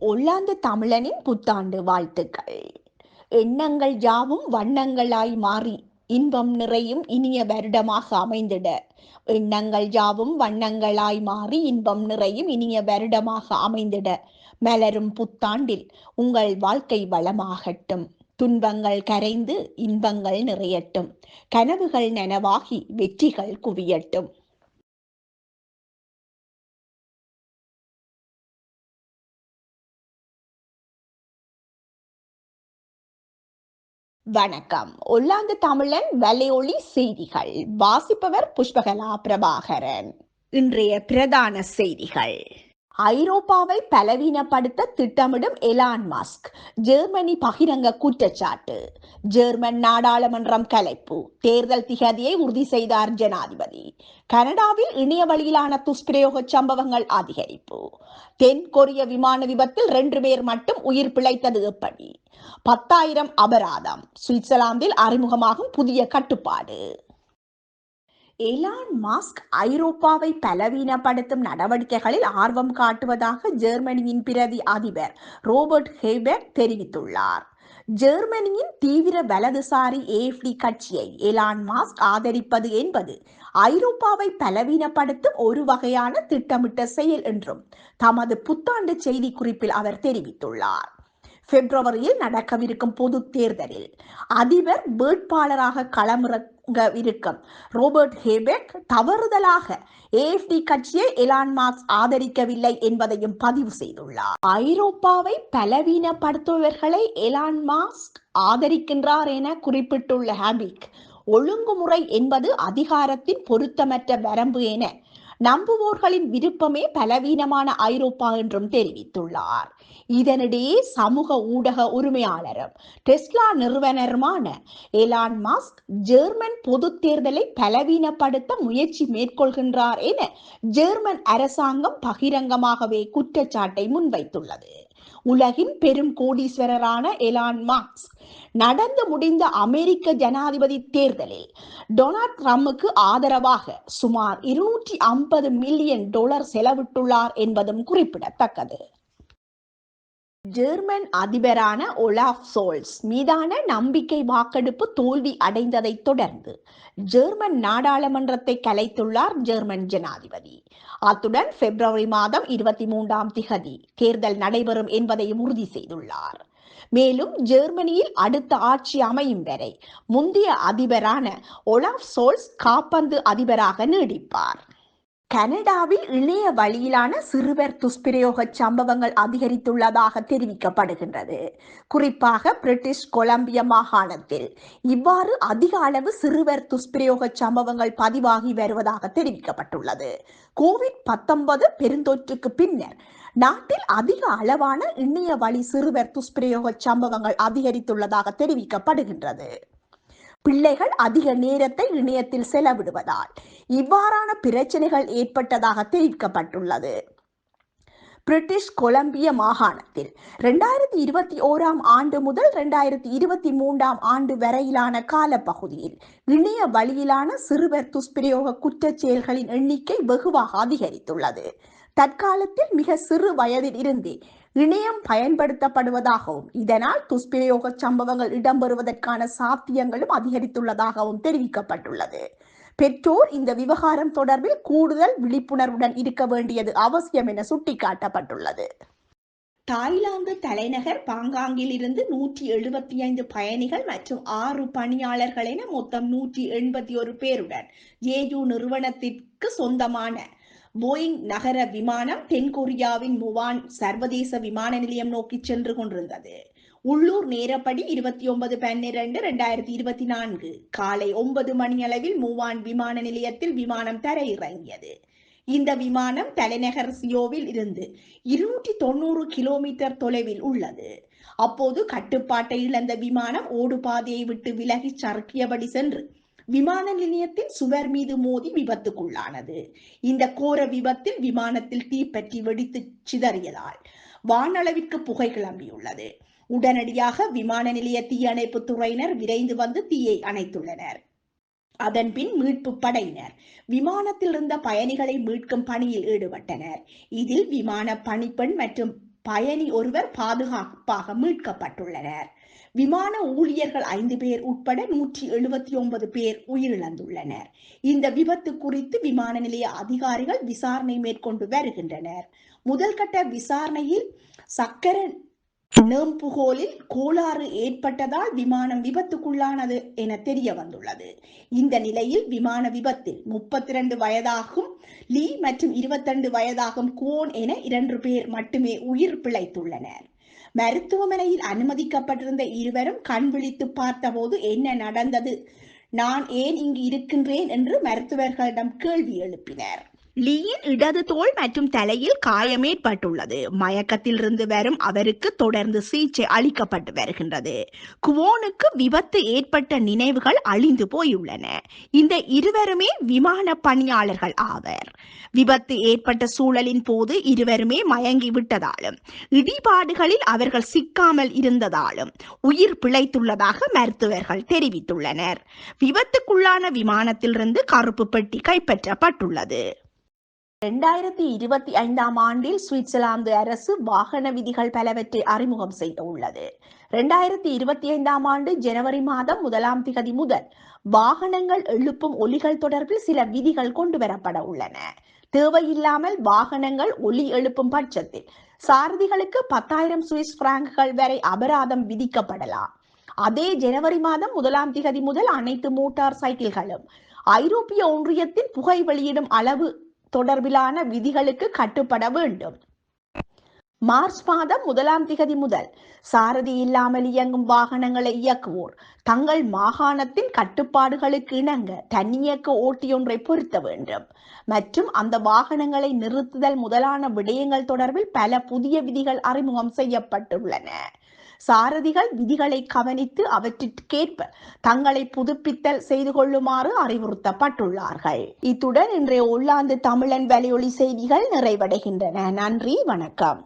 ஒல்லாந்து தமிழனின் புத்தாண்டு வாழ்த்துக்கள். எண்ணங்கள் யாவும் வண்ணங்களாய் மாறி இன்பம் நிறையும் இனிய வருடமாக அமைந்திட. எண்ணங்கள் யாவும் வண்ணங்களாய் மாறி இன்பம் நிறையும் இனிய வருடமாக அமைந்திட. மலரும் புத்தாண்டில் உங்கள் வாழ்க்கை வளமாகட்டும். துன்பங்கள் கரைந்து இன்பங்கள் நிறையட்டும். கனவுகள் நனவாகி வெற்றிகள் குவியட்டும். வணக்கம். ஒல்லாந்து தமிழன் வலையொலி செய்திகள். வாசிப்பவர் புஷ்பகலா பிரபாகரன். இன்றைய பிரதான செய்திகள். ஐரோப்பாவை பலவீனப்படுத்த திட்டமிடும் எலான் மாஸ்க். ஜெர்மனி பகிரங்க குற்றச்சாட்டு. ஜெர்மன் நாடாளுமன்றம் கலைப்பு. தேர்தல் திகதியை உறுதி செய்தார் ஜனாதிபதி. கனடாவில் இணைய வழியிலான துஷ்பிரயோக சம்பவங்கள் அதிகரிப்பு. தென் கொரிய விமான விபத்தில் ரெண்டு பேர் மட்டும் உயிர் பிழைத்தது எப்படி? பத்தாயிரம் அபராதம். சுவிட்சர்லாந்தில் அறிமுகமாகும் புதிய கட்டுப்பாடு. எலான் மாஸ்க் ஐரோப்பாவை பலவீனப்படுத்தும் நடவடிக்கைகளில் ஆர்வம் காட்டுவதாக ஜெர்மனியின் பிரதி அதிபர் ரோபர்ட் ஹேபர் தெரிவித்துள்ளார். ஜெர்மனியின் தீவிர வலதுசாரி ஏஃப்டி கட்சியை எலான் மாஸ்க் ஆதரிப்பது என்பது ஐரோப்பாவை பலவீனப்படுத்தும் ஒரு வகையான திட்டமிட்ட செயல் என்றும் தமது புத்தாண்டு செய்தி குறிப்பில் அவர் தெரிவித்துள்ளார். பிப்ரவரியில் நடக்கவிருக்கும் பொது தேர்தலில் அதிபர் வேட்பாளராக களமிறங்கவிருக்கும் ரோபர்ட் ஹேபெக் தவறுதலாக ஏஎஃப்டி கட்சியை எலான் மார்க்ஸ் ஆதரிக்கவில்லை என்பதையும் பதிவு செய்துள்ளார். ஐரோப்பாவை பலவீனப்படுத்துபவர்களை எலான் மாஸ்க் ஆதரிக்கின்றார் என குறிப்பிட்டுள்ள ஹேபிக் ஒழுங்குமுறை என்பது அதிகாரத்தின் பொருத்தமற்ற வரம்பு என நம்புவோர்களின் விருப்பமே பலவீனமான ஐரோப்பா என்றும் தெரிவித்துள்ளார். இதனிடையே சமூக ஊடக உரிமையாளரும் டெஸ்லா நிறுவனருமான எலான் மாஸ்க் ஜெர்மன் பொது தேர்தலை பலவீனப்படுத்த முயற்சி மேற்கொள்கின்றார் என ஜெர்மன் அரசாங்கம் பகிரங்கமாகவே குற்றச்சாட்டை முன்வைத்துள்ளது. உலகின் பெரும் கோடீஸ்வரரான எலான் மார்க்ஸ் நடந்து முடிந்த அமெரிக்க ஜனாதிபதி தேர்தலில் டொனால்ட் ட்ரம்புக்கு ஆதரவாக சுமார் இருநூற்றி ஐம்பது மில்லியன் டாலர் செலவிட்டுள்ளார் என்பதும் குறிப்பிடத்தக்கது. ஜெர்மன் அதிபரான ஒலாஃப் சோல்ஸ் மீதான நம்பிக்கை வாக்கெடுப்பு தோல்வி அடைந்ததைத் தொடர்ந்து ஜெர்மன் நாடாளுமன்றத்தை கலைத்துள்ளார் ஜெர்மன் ஜனாதிபதி. அத்துடன் பிப்ரவரி மாதம் இருபத்தி மூன்றாம் திகதி தேர்தல் நடைபெறும் என்பதையும் உறுதி செய்துள்ளார். மேலும் ஜெர்மனியில் அடுத்த ஆட்சி அமையும் வரை முந்தைய அதிபரான ஒலாஃப் சோல்ஸ் காப்பந்து அதிபராக நீடிப்பார். கனடாவில் இணைய வழியிலான சிறுவர் துஷ்பிரயோக சம்பவங்கள் அதிகரித்துள்ளதாக தெரிவிக்கப்படுகின்றது. குறிப்பாக பிரிட்டிஷ் கொலம்பிய மாகாணத்தில். இவ்வாறு அதிக அளவு சிறுவர் துஷ்பிரயோக சம்பவங்கள் பதிவாகி வருவதாக தெரிவிக்கப்பட்டுள்ளது. கோவிட் பத்தொன்பது பெருந்தொற்றுக்கு பின்னர் நாட்டில் அதிக அளவான இணைய வழி சிறுவர் துஷ்பிரயோக சம்பவங்கள் அதிகரித்துள்ளதாக தெரிவிக்கப்படுகின்றது. பிள்ளைகள் அதிக நேரத்தை இணையத்தில் செலவிடுவதால் இவ்வாறான பிரச்சனைகள் ஏற்பட்டதாக தெரிவிக்கப்பட்டுள்ளது. பிரிட்டிஷ் கொலம்பிய மாகாணத்தில் ரெண்டாயிரத்தி இருபத்தி ஓராம் ஆண்டு முதல் ரெண்டாயிரத்தி இருபத்தி மூன்றாம் ஆண்டு வரையிலான காலப்பகுதியில் இணைய வழியிலான சிறுவர் துஷ்பிரயோக குற்றச் செயல்களின் எண்ணிக்கை வெகுவாக அதிகரித்துள்ளது. தற்காலத்தில் மிக சிறு வயதில் இருந்தே இணையம் பயன்படுத்தப்படுவதாகவும் இதனால் துஷ்பிரயோக சம்பவங்கள் இடம்பெறுவதற்கான சாத்தியங்களும் அதிகரித்துள்ளதாகவும் தெரிவிக்கப்பட்டுள்ளது. பெற்றோர் இந்த விவகாரம் தொடர்பில் கூடுதல் விழிப்புணர்வுடன் இருக்க வேண்டியது அவசியம் என சுட்டிக்காட்டப்பட்டுள்ளது. தாய்லாந்து தலைநகர் பாங்காங்கில் இருந்து நூற்றி எழுபத்தி ஐந்து பயணிகள் மற்றும் ஆறு பணியாளர்கள் என மொத்தம் நூற்றி எண்பத்தி ஒரு பேருடன் ஏஜு நிறுவனத்திற்கு சொந்தமான போயிங் நகர விமானம் தென்கொரியாவின் முவான் சர்வதேச விமான நிலையம் நோக்கி சென்று கொண்டிருந்தது. உள்ளூர் நேரப்படி இருபத்தி ஒன்பது பன்னிரண்டு இரண்டாயிரத்தி இருபத்தி நான்கு காலை ஒன்பது மணி அளவில் மூவான் விமான நிலையத்தில் விமானம் தரையிறங்கியது இந்த விமானம் தலைநகர் சியோவில் இருந்து இருநூற்றி தொண்ணூறு கிலோமீட்டர் தொலைவில் உள்ளது. அப்போது கட்டுப்பாட்டை இழந்த விமானம் ஓடுபாதையை விட்டு விலகி சறுக்கியபடி சென்று விமான நிலையத்தின் சுவர் மீது மோதி விபத்துக்குள்ளானது. இந்த கோர விபத்தில் விமானத்தில் தீப்பற்றி வெடித்து சிதறியதால் வானளவிற்கு புகை கிளம்பியுள்ளது உடனடியாக விமான நிலைய தீயணைப்பு துறையினர் விரைந்து வந்து தீயை அணைத்துள்ளனர். அதன் பின் மீட்பு படையினர் விமானத்தில் இருந்த பயணிகளை மீட்கும் பணியில் ஈடுபட்டனர். இதில் விமான பணிப்பெண் மற்றும் பயணி ஒருவர் பாதுகாப்பாக மீட்கப்பட்டுள்ளனர். விமான ஊழியர்கள் ஐந்து பேர் உட்பட நூற்றி எழுபத்தி ஒன்பது பேர் உயிரிழந்துள்ளனர். இந்த விபத்து குறித்து விமான நிலைய அதிகாரிகள் விசாரணை மேற்கொண்டு வருகின்றனர். முதல் கட்ட விசாரணையில் சக்கர நேம்புகோலில் கோளாறு ஏற்பட்டதால் விமானம் விபத்துக்குள்ளானது என தெரிய வந்துள்ளது இந்த நிலையில் விமான விபத்தில் முப்பத்தி ரெண்டு வயதாகும் லீ மற்றும் இருபத்தி வயதாகும் கோன் என இரண்டு பேர் மட்டுமே உயிர் பிழைத்துள்ளனர். மருத்துவமனையில் அனுமதிக்கப்பட்டிருந்த இருவரும் கண் விழித்து பார்த்தபோது என்ன நடந்தது? நான் ஏன் இங்கு இருக்கின்றேன்? என்று மருத்துவர்களிடம் கேள்வி எழுப்பினர். லீயின் இடது தோல் மற்றும் தலையில் காயம் ஏற்பட்டுள்ளது மயக்கத்திலிருந்து வரும் அவருக்கு தொடர்ந்து சிகிச்சை அளிக்கப்பட்டு வருகின்றது. குவோனுக்கு விபத்து ஏற்பட்ட நினைவுகள் அழிந்து போயுள்ளன. இந்த இருவருமே விமான பணியாளர்கள் ஆவர். விபத்து ஏற்பட்ட சூழலின் போது இருவருமே மயங்கி விட்டதாலும் இடிபாடுகளில் அவர்கள் சிக்காமல் இருந்ததாலும் உயிர் பிழைத்துள்ளதாக மருத்துவர்கள் தெரிவித்துள்ளனர். விபத்துக்குள்ளான விமானத்திலிருந்து கருப்பு பெட்டி கைப்பற்றப்பட்டுள்ளது. இரண்டாயிரத்தி இருபத்தி ஐந்தாம் ஆண்டில் சுவிட்சர்லாந்து அரசு வாகன விதிகள் பலவற்றை அறிமுகம் செய்ய உள்ளது இரண்டாயிரத்தி இருபத்தி ஐந்தாம் ஆண்டு ஜனவரி மாதம் முதலாம் திகதி முதல் வாகனங்கள் எழுப்பும் ஒலிகள் தொடர்பில் சில விதிகள் கொண்டு வரப்பட உள்ளன. தேவையில்லாமல் வாகனங்கள் ஒலி எழுப்பும் பட்சத்தில் சாரதிகளுக்கு பத்தாயிரம் சுவிஸ் பிராங்குகள் வரை அபராதம் விதிக்கப்படலாம். அதே ஜனவரி மாதம் முதலாம் திகதி முதல் அனைத்து மோட்டார் சைக்கிள்களும் ஐரோப்பிய ஒன்றியத்தின் புகை வெளியிடும் அளவு தொடர்பிலான விதிகளுக்கு கட்டுப்பட வேண்டும். மார்ச் மாதம் முதலாம் திகதி முதல் சாரதி இல்லாமல் இயங்கும் வாகனங்களை இயக்குவோர் தங்கள் மாகாணத்தின் கட்டுப்பாடுகளுக்கு இணங்க தன்னியக்க ஓட்டியொன்றை பொருத்த வேண்டும். மற்றும் அந்த வாகனங்களை நிறுத்துதல் முதலான விடயங்கள் தொடர்பில் பல புதிய விதிகள் அறிமுகம் செய்யப்பட்டுள்ளன. சாரதிகள் விதிகளை கவனித்து அவற்றிற்கேற்ப தங்களை புதுப்பித்தல் செய்து கொள்ளுமாறு அறிவுறுத்தப்பட்டுள்ளார்கள். இத்துடன் இன்றைய உள்ளாந்து தமிழன் வலையொலி செய்திகள் நிறைவடைகின்றன. நன்றி வணக்கம்.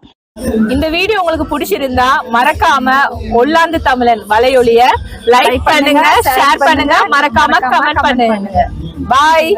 இந்த வீடியோ உங்களுக்கு பிடிச்சிருந்தா மறக்காம ஒல்லாந்து தமிழன் வலையொலிய லைக் பண்ணுங்க ஷேர் பண்ணுங்க மறக்காம கமெண்ட் பண்ணுங்க. பாய்